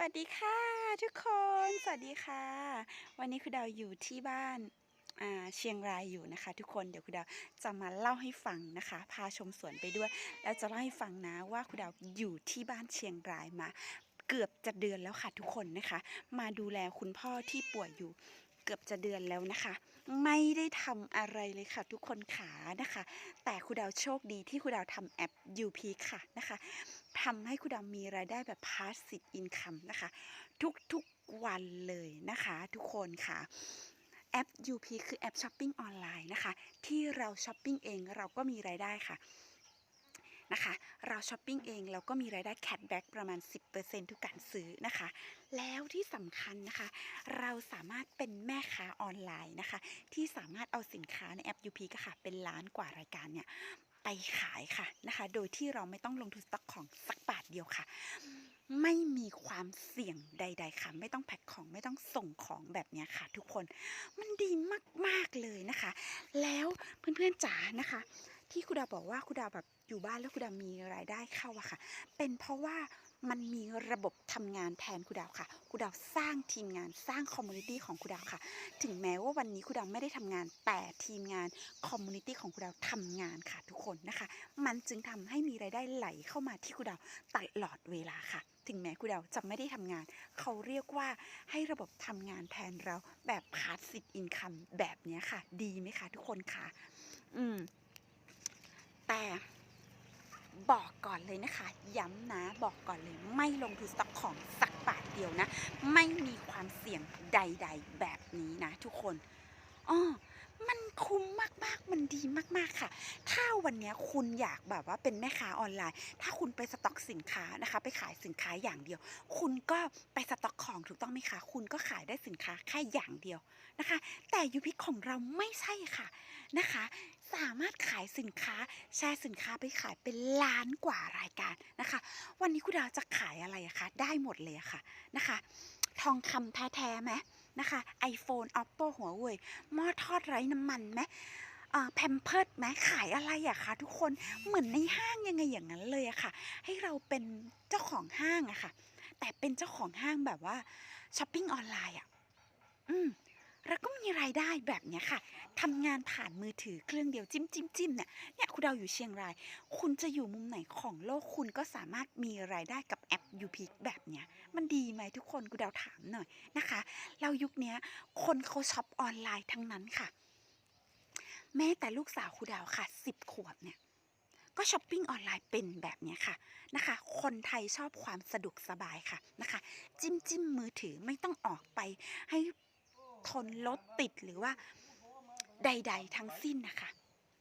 วัสดีค่ะทุกคน สวัสดีค่ะ วันนี้คุณดาวอยู่ที่บ้านอ่าเชียงรายอยู่นะคะ ทุกคนเดี๋ยวคุณดาวจะมาเล่าให้ฟังนะคะ พาชมสวนไปด้วย แล้วจะเล่าให้ฟังนะว่าคุณดาวอยู่ที่บ้านเชียงรายมา เกือบจะเดือนแล้วค่ะทุกคนนะคะ มาดูแลคุณพ่อที่ป่วยอยู่ เกือบจะเดือนแล้วนะคะ ไม่ได้ทำอะไรเลยค่ะ ทุกคนขานะคะ แต่คุณดาวโชคดีที่คุณดาวทำแอป UP ค่ะนะคะทำให้คุณดาวมีรายได้แบบ passive income นะคะ ทุกๆวันเลยนะคะ ทุกคนค่ะแอป UP คือแอปช้อปปิ้งออนไลน์นะคะ ที่เราช้อปปิ้งเองเราก็มีรายได้ค่ะ นะคะ เราช้อปปิ้งเองเราก็มีรายได้แค t แบ็กประมาณ 10%ทุกการซื้อนะคะ แล้วที่สำคัญนะคะ เราสามารถเป็นแม่ค้าออนไลน์นะคะ ที่สามารถเอาสินค้าในแอป UP ก็ค่ะ เป็นล้านกว่ารายการเนี่ยไปขายค่ะนะคะ โดยที่เราไม่ต้องลงทุนสต็อกของสักบาทเดียวค่ะไม่มีความเสี่ยงใด ๆ ค่ะ ไม่ต้องแพ็คของไม่ต้องส่งของแบบเนี้ยค่ะ ทุกคนมันดีมาก ๆ เลยนะคะ แล้วเพื่อน ๆจ๋านะคะ ที่คุณดาวบอกว่าคุณดาวแบบอยู่บ้านแล้วคุณดาวมีรายได้เข้าอะค่ะ เป็นเพราะว่ามันมีระบบทำงานแทนคุณดาวค่ะคุณดาวสร้างทีมงานสร้างคอมมูนิตี้ของคุณดาวค่ะ ถึงแม้ว่าวันนี้คุณดาวไม่ได้ทำงานแต่ทีมงานคอมมูนิตี้ของคุณดาวทำงานค่ะทุกคนนะคะ มันจึงทำให้มีรายได้ไหลเข้ามาที่คุณดาวตลอดเวลาค่ะ ถึงแม้คุณดาวจะไม่ได้ทำงาน เขาเรียกว่าให้ระบบทำงานแทนเราแบบพาสซีฟอินคัมแบบนี้ค่ะ ดีไหมคะทุกคนคะอืม แต่บอกก่อนเลยนะคะ ย้ำนะบอกก่อนเลย ไม่ลงทุนสต็อกของสักบาทเดียวนะ ไม่มีความเสี่ยงใด ๆ แบบนี้นะทุกคนอ้อ มันคุ้มมากๆ มันดีมากๆค่ะ ถ้าวันนี้คุณอยากแบบว่าเป็นแม่ค้าออนไลน์ ถ้าคุณไปสต็อกสินค้านะคะ ไปขายสินค้าอย่างเดียว คุณก็ไปสต็อกของถูกต้องไหมคะ คุณก็ขายได้สินค้าแค่อย่างเดียวนะคะ แต่ยูพิกของเราไม่ใช่ค่ะนะคะ สามารถขายสินค้าแชร์สินค้าไปขายเป็นล้านกว่ารายการนะคะ วันนี้คุณดาวจะขายอะไรคะ ได้หมดเลยค่ะนะคะ ทองคำแท้ๆไหมนะคะ iPhone Oppo หัวเว่ยหม้อทอดไร้น้ำมันไหมแพมเพิร์ดไหมขายอะไรอะคะทุกคนเหมือนในห้างยังไงอย่างนั้นเลยอะค่ะ ให้เราเป็นเจ้าของห้างอะค่ะ แต่เป็นเจ้าของห้างแบบว่าช้อปปิ้งออนไลน์อะอืม แล้วก็มีรายได้แบบเนี้ยค่ะทำงานผ่านมือถือเครื่องเดียวจิ้มจิ้มจิ้มเนี่ยเนี่ยคุณดาวอยู่เชียงราย คุณจะอยู่มุมไหนของโลกคุณก็สามารถมีรายได้กับแอป u p แบบเนี้ยมันดีไหมทุกคนกูดาวถามหน่อยนะคะ เรายุคเนี้ยคนเขาช็อปออนไลน์ทั้งนั้นค่ะ แม้แต่ลูกสาวครูดาวค่ะสิบขวบเนี่ยก็ช้อปปิ้งออนไลน์เป็นแบบนี้ค่ะนะคะ คนไทยชอบความสะดวกสบายค่ะนะคะ จิ้มจิ้มมือถือไม่ต้องออกไปให้ ทนรถติดหรือว่าใด ๆ ทั้งสิ้นนะคะ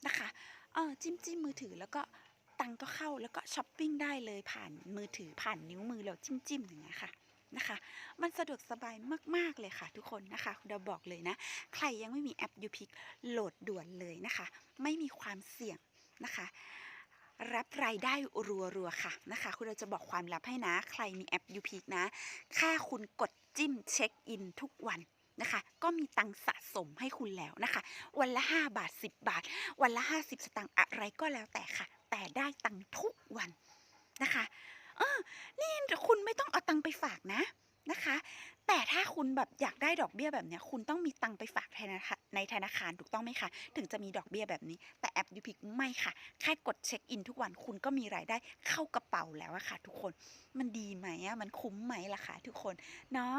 นะคะเออจิ้มจิ้มมือถือแล้วก็ตังก็เข้าแล้วก็ช้อปปิ้งได้เลยผ่านมือถือผ่านนิ้วมือเราจิ้มจิ้มอย่างเงี้ยค่ะนะคะมันสะดวกสบายมาก ๆ เลยค่ะทุกคนนะคะคุณดาบอกเลยนะ ใครยังไม่มีแอป u p i c โหลดด่วนเลยนะคะ ไม่มีความเสี่ยงนะคะ รับรายได้รัว ๆ ค่ะนะคะ คุณเราจะบอกความลับให้นะ ใครมีแอป u p i c นะแค่คุณกดจิ้มเช็คอินทุกวัน นะคะ ก็มีตังสะสมให้คุณแล้วนะคะ วันละ 5 บาท 10 บาท วันละ 50 สตางค์อะไรก็แล้วแต่ค่ะ แต่ได้ตังทุกวันนะคะเออนี่คุณไม่ต้องเอาตังไปฝากนะนะคะ แต่ถ้าคุณแบบอยากได้ดอกเบี้ยแบบเนี้ยคุณต้องมีตังไปฝากธนาคารในธนาคารถูกต้องไหมคะ ถึงจะมีดอกเบี้ยแบบนี้ แต่แอปยูพิกไม่ค่ะ แค่กดเช็คอินทุกวันคุณก็มีรายได้เข้ากระเป๋าแล้วอะค่ะ ทุกคนมันดีไหมอะมันคุ้มไหมล่ะคะทุกคนเนาะ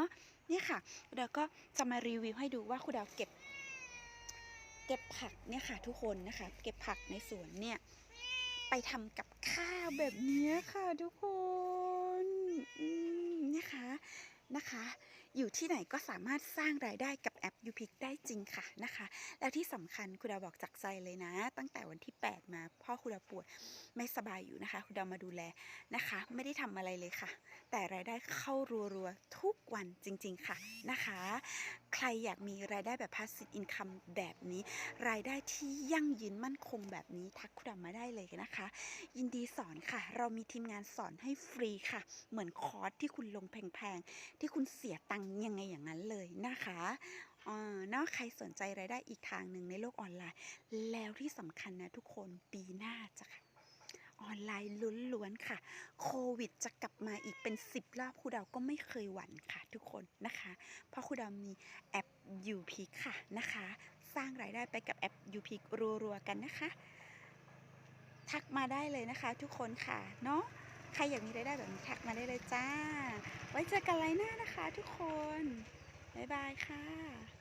นี่ค่ะเดี๋ยวก็จะมารีวิวให้ดูว่าคุณดาวเก็บ เก็บผักเนี่ยค่ะ ทุกคนนะคะ เก็บผักในสวนเนี่ยไปทำกับข้าวแบบนี้ค่ะ ทุกคนอืมนะคะ นะคะ อยู่ที่ไหนก็สามารถสร้างรายได้กับแอปยูพิกได้จริงค่ะนะคะ แล้วที่สำคัญคุณดาบอกจากใจเลยนะ ตั้งแต่วันที่ 8 มาพ่อคุณดาป่วยไม่สบายอยู่นะคะ คุณดามาดูแลนะคะ ไม่ได้ทำอะไรเลยค่ะ แต่รายได้เข้ารัวๆ ทุกวันจริง ๆ ค่ะนะคะ ใครอยากมีรายได้แบบ passive income แบบนี้ รายได้ที่ยั่งยืนมั่นคงแบบนี้ทักคุณดาวมาได้เลยนะคะ ยินดีสอนค่ะ เรามีทีมงานสอนให้ฟรีค่ะ เหมือนคอร์สที่คุณลงแพงๆ ที่คุณเสียตังค์ยังไงอย่างนั้นเลยนะคะอ่าเนอะใครสนใจรายได้อีกทางหนึ่งในโลกออนไลน์ แล้วที่สำคัญนะทุกคนปีหน้าจะค่ะ ออนไลน์ล้วนๆค่ะ โควิดจะกลับมาอีกเป็น 10 รอบครูดาวก็ไม่เคยหวั่นค่ะทุกคนนะคะ เพราะครูดาวมีแอป u p ค่ะนะคะ สร้างรายได้ไปกับแอป u p รัวๆกันนะคะ ทักมาได้เลยนะคะทุกคนค่ะเนาะใครอยากมีรายได้แบบนี้ทักมาได้เลยจ้า ไว้เจอกันไลน์หน้านะคะทุกคน บ๊ายบายค่ะ